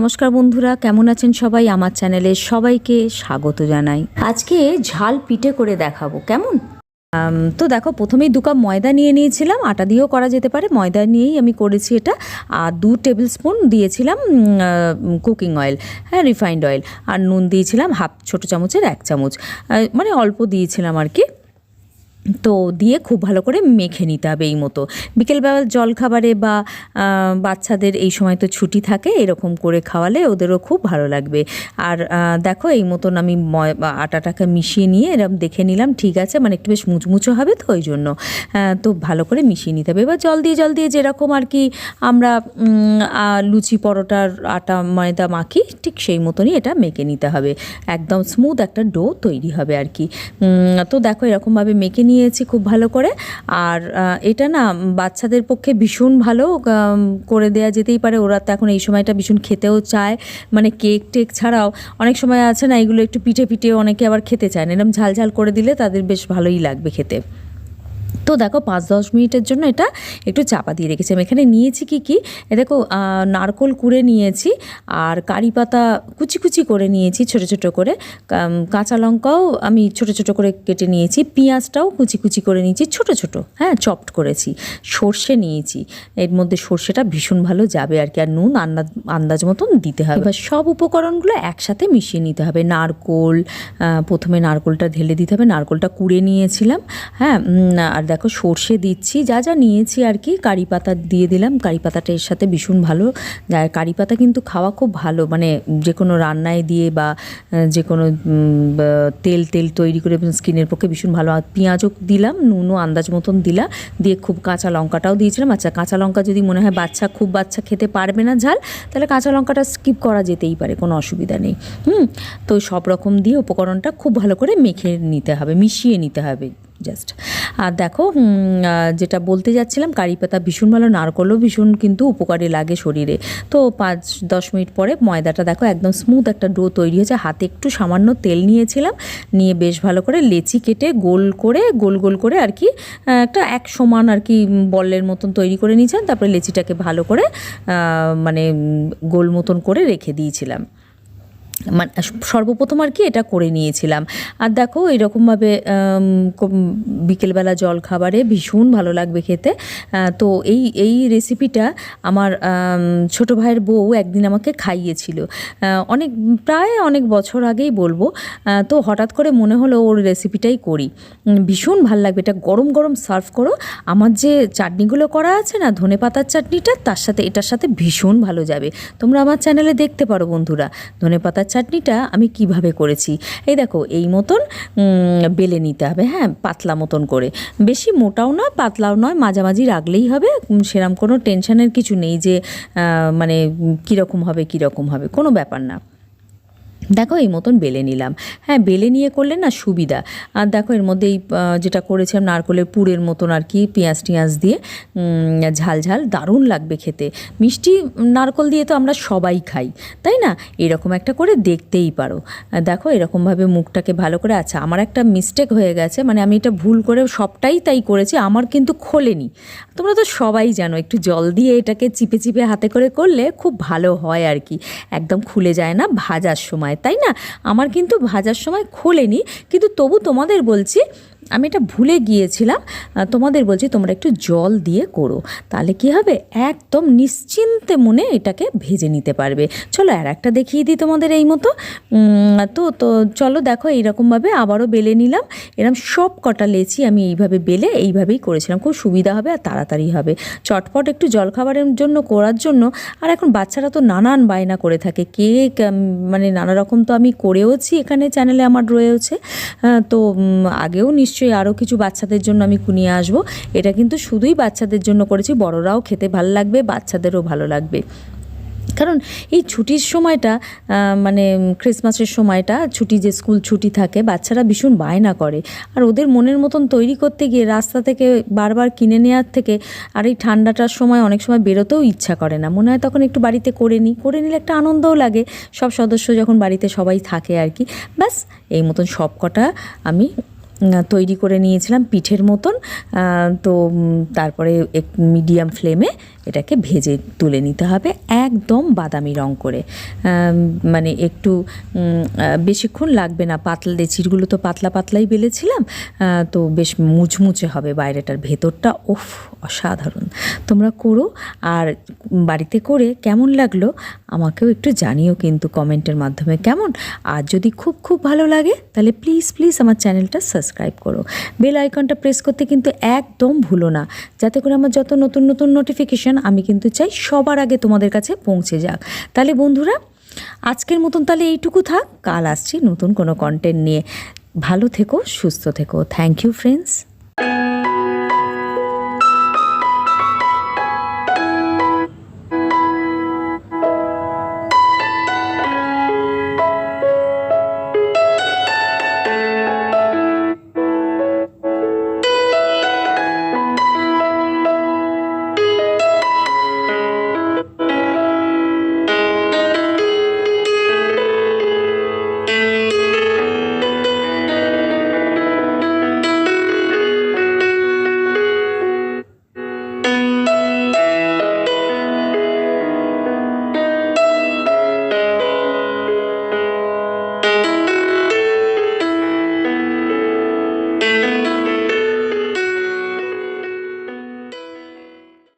নমস্কার বন্ধুরা, কেমন আছেন সবাই? আমার চ্যানেলে সবাইকে স্বাগত জানাই। আজকে ঝাল পিঠে করে দেখাবো, কেমন? তো দেখো, প্রথমেই দু কাপ ময়দা নিয়ে নিয়েছিলাম, আটা দিয়েও করা যেতে পারে। ময়দা নিয়েই আমি করেছি এটা, আর দু টেবিল স্পুন দিয়েছিলাম কুকিং অয়েল হ্যাঁ রিফাইন্ড অয়েল। আর নুন দিয়েছিলাম হাফ, ছোটো চামচের এক চামচ। মানে অল্প দিয়েছিলাম আর কি। তো দিয়ে খুব ভালো করে মেখে নিতে হবে এই মতো। বিকেলবেলা জল খাবারে বা বাচ্চাদের এই সময় তো ছুটি থাকে, এরকম করে খাওয়ালে ওদেরও খুব ভালো লাগবে। আর দেখো এই মতন আমি আটাটাকে মিশিয়ে নিয়ে এরকম দেখে নিলাম, ঠিক আছে? মানে একটু বেশ মুচমুচো হবে তো ওই জন্য। তো ভালো করে মিশিয়ে নিতে হবে। এবার জল দিয়ে জল দিয়ে যেরকম আর কি আমরা লুচি, পরোটার আটা, ময়দা মাখি, ঠিক সেই মতনই এটা মেখে নিতে হবে। একদম স্মুথ একটা ডো তৈরি হবে আর কি। তো দেখো এরকমভাবে মেখে নিয়েছি খুব ভালো করে। আর এটা না বাচ্চাদের পক্ষে ভীষণ ভালো করে দেয়া যেতেই পারে। ওরা তো এখন এই সময়টা ভীষণ খেতেও চায়। মানে কেক টেক ছাড়াও অনেক সময় আছে না, এগুলো একটু পিঠে পিঠে অনেকে আবার খেতে চায় না। এরকম ঝাল ঝাল করে দিলে তাদের বেশ ভালোই লাগবে খেতে। তো দেখো পাঁচ, দশ মিনিটের জন্য এটা একটু চাপা দিয়ে রেখেছি। আমি এখানে নিয়েছি কি কি? দেখো নারকোল কুড়ে নিয়েছি আর কারি পাতা কুচি কুচি করে নিয়েছি ছোট ছোট করে। কাঁচা লঙ্কাও আমি ছোট ছোট করে কেটে নিয়েছি। পেঁয়াজটাও কুচি কুচি করে নিয়েছি, ছোট ছোট হ্যাঁ চপড করেছি। সর্ষে নিয়েছি। এর মধ্যে সর্ষেটা ভীষণ ভালো যাবে আর কি, আর নুন আন্দাজ আন্দাজ মতন দিতে হবে। এবার সব উপকরণগুলো একসাথে মিশিয়ে নিতে হবে। নারকোল প্রথমে নারকোলটা ঢেলে দিতে হবে। নারকোলটা কুড়ে নিয়েছিলাম হ্যাঁ আর দেখো সর্ষে দিচ্ছি, যা যা নিয়েছি আর কি, কারি পাতা দিয়ে দিলাম। কারি পাতাটা এর সাথে ভীষণ ভালো। কারি পাতা কিন্তু খাওয়া খুব ভালো মানে যে কোনো রান্নায় দিয়ে বা যে কোনো তেল তেল তৈরি করে স্কিনের পক্ষে ভীষণ ভালো। আর পেঁয়াজও দিলাম, নুনও আন্দাজ মতন দিলাম দিয়ে খুব কাঁচা লঙ্কাটাও দিয়েছিলাম। আচ্ছা কাঁচা লঙ্কা যদি মনে হয় বাচ্চা, খুব বাচ্চা খেতে পারবে না ঝাল, তাহলে কাঁচা লঙ্কাটা স্কিপ করা যেতেই পারে, কোনো অসুবিধা নেই। হুম? তো সব রকম দিয়ে উপকরণটা খুব ভালো করে মেখে নিতে হবে, মিশিয়ে নিতে হবে। জাস্ট আর দেখো যেটা বলতে যাচ্ছিলাম, কারি পাতা ভীষণ ভালো, নারকলও ভীষণ কিন্তু উপকারে লাগে শরীরে। তো পাঁচ, দশ মিনিট পরে ময়দাটা দেখো একদম স্মুথ একটা ডো তৈরি হয়েছে। হাতে একটু সামান্য তেল নিয়েছিলাম, নিয়ে বেশ ভালো করে লেচি কেটে গোল করে, গোল গোল করে আর কি একটা এক সমান আর কি বলের মতন তৈরি করে নিয়েছিলাম। তারপরে লেচিটাকে ভালো করে মানে গোল মতন করে রেখে দিয়েছিলাম। মানে সর্বপ্রথম আর কি এটা করে নিয়েছিলাম। আর দেখো এরকমভাবে বিকেলবেলা জল খাবারে ভীষণ ভালো লাগবে খেতে। তো এই এই রেসিপিটা আমার আম, ছোটো ভাইয়ের বউ একদিন আমাকে খাইয়েছিল। অনেক প্রায় অনেক বছর আগেই বলব। তো হঠাৎ করে মনে হলো ওর রেসিপিটাই করি। ভীষণ ভালো লাগবে এটা গরম গরম সার্ভ করো। আমার যে চাটনিগুলো করা আছে না ধনে পাতার চাটনিটা তার সাথে এটার সাথে ভীষণ ভালো যাবে। তোমরা আমার চ্যানেলে দেখতে পারো বন্ধুরা। ধনে পাতার চাটনিটা আমি কীভাবে করেছি? এই দেখো, এই মতন বেলে নিতে হবে হ্যাঁ পাতলা মতন করে। বেশি মোটাও নয় পাতলাও নয়, মাঝামাঝি রাখলেই হবে সেরম কোনো টেনশনের কিছু নেই যে মানে কীরকম হবে কীরকম হবে, কোনো ব্যাপার না। দেখো এই মতন বেলে নিলাম। হ্যাঁ বেলে নিয়ে করলে না সুবিধা। আর দেখো এর মধ্যে এই যেটা করেছিলাম নারকলের পুরের মতন আর কি, পেঁয়াজ টিয়াজ দিয়ে ঝাল ঝাল দারুণ লাগবে খেতে। মিষ্টি নারকল দিয়ে তো আমরা সবাই খাই, তাই না? এরকম একটা করে দেখতেই পারো। দেখো এরকমভাবে মুখটাকে ভালো করে আচ্ছা আমার একটা মিস্টেক হয়ে গেছে মানে আমি এটা ভুল করে সবটাই তাই করেছি, আমার কিন্তু খোলেনি। তোমরা তো সবাই জানো, একটু জল দিয়ে এটাকে চিপে চিপে হাতে করে করলে খুব ভালো হয় আর কি। একদম খুলে যায় না ভাজার সময় তাই না? আমার কিন্তু ভাজার সময় খোলেনি কিন্তু তবু তোমাদের বলছি আমি এটা ভুলে গিয়েছিলাম। তোমাদের বলছি তোমরা একটু জল দিয়ে করো। তাহলে কি হবে? একদম নিশ্চিন্তে মনে এটাকে ভেজে নিতে পারবে। চলো আর একটা দেখিয়ে দিই তোমাদের এই মতো। তো তো চলো দেখো এইরকমভাবে আবারও বেলে নিলাম। এরম সব কটা লেচি আমি এইভাবে বেলে এইভাবেই করেছিলাম। খুব সুবিধা হবে আর তাড়াতাড়ি হবে। চটপট একটু জলখাবারের জন্য করার জন্য। আর এখন বাচ্চারা তো নানান বায়না করে থাকে। কেক মানে নানা রকম তো আমি করেওছি এখানে, চ্যানেলে আমার রয়েছে। তো আগেও নিশ্চয়ই আরও কিছু বাচ্চাদের জন্য আমি কুনিয়ে আসব। এটা কিন্তু শুধুই বাচ্চাদের জন্য করেছি, বড়রাও খেতে ভালো লাগবে, বাচ্চাদেরও ভালো লাগবে। কারণ এই ছুটির সময়টা মানে ক্রিসমাসের সময়টা, ছুটি যে স্কুল ছুটি থাকে, বাচ্চারা ভীষণ বায়না করে। আর ওদের মনের মতন তৈরি করতে গিয়ে রাস্তা থেকে বারবার কিনে নেওয়ার থেকে আর এই ঠান্ডাটার সময় অনেক সময় বেরোতেও ইচ্ছা করে না। মনে হয় তখন একটু বাড়িতে করে নিই। করে নিলে একটা আনন্দও লাগে। সব সদস্য যখন বাড়িতে সবাই থাকে আর কি। ব্যাস, এই মতন সব কটা আমি তৈরি করে নিয়েছিলাম পিঠের মতন। তো তারপরে এক মিডিয়াম ফ্লেমে এটাকে ভেজে তুলে নিতে হবে একদম বাদামি রং করে। মানে একটু বেশিক্ষণ লাগবে না, পাতলা লেচিরগুলো তো পাতলা পাতলাই বেলেছিলাম তো বেশ মুচমুচে হবে বাইরেটার ভেতরটা। ওফ, অসাধারণ। তোমরা করো, আর বাড়িতে করে কেমন লাগল আমাকেও একটু জানিও কিন্তু কমেন্টের মাধ্যমে কেমন। আর যদি খুব খুব ভালো লাগে, তাহলে প্লিজ প্লিজ আমার চ্যানেলটা সাবস্ক্রাইব করো। বেল আইকনটা প্রেস করতে কিন্তু একদম ভুলো না, যাতে করে আমার যত নতুন নতুন নোটিফিকেশান আমি কিন্তু চাই সবার আগে তোমাদের কাছে পৌঁছে যাক। তাহলে বন্ধুরা, আজকের মতন তাহলে এইটুকু থাক। কাল আসছি নতুন কোনো কন্টেন্ট নিয়ে। ভালো থেকো, সুস্থ থেকো। Thank you friends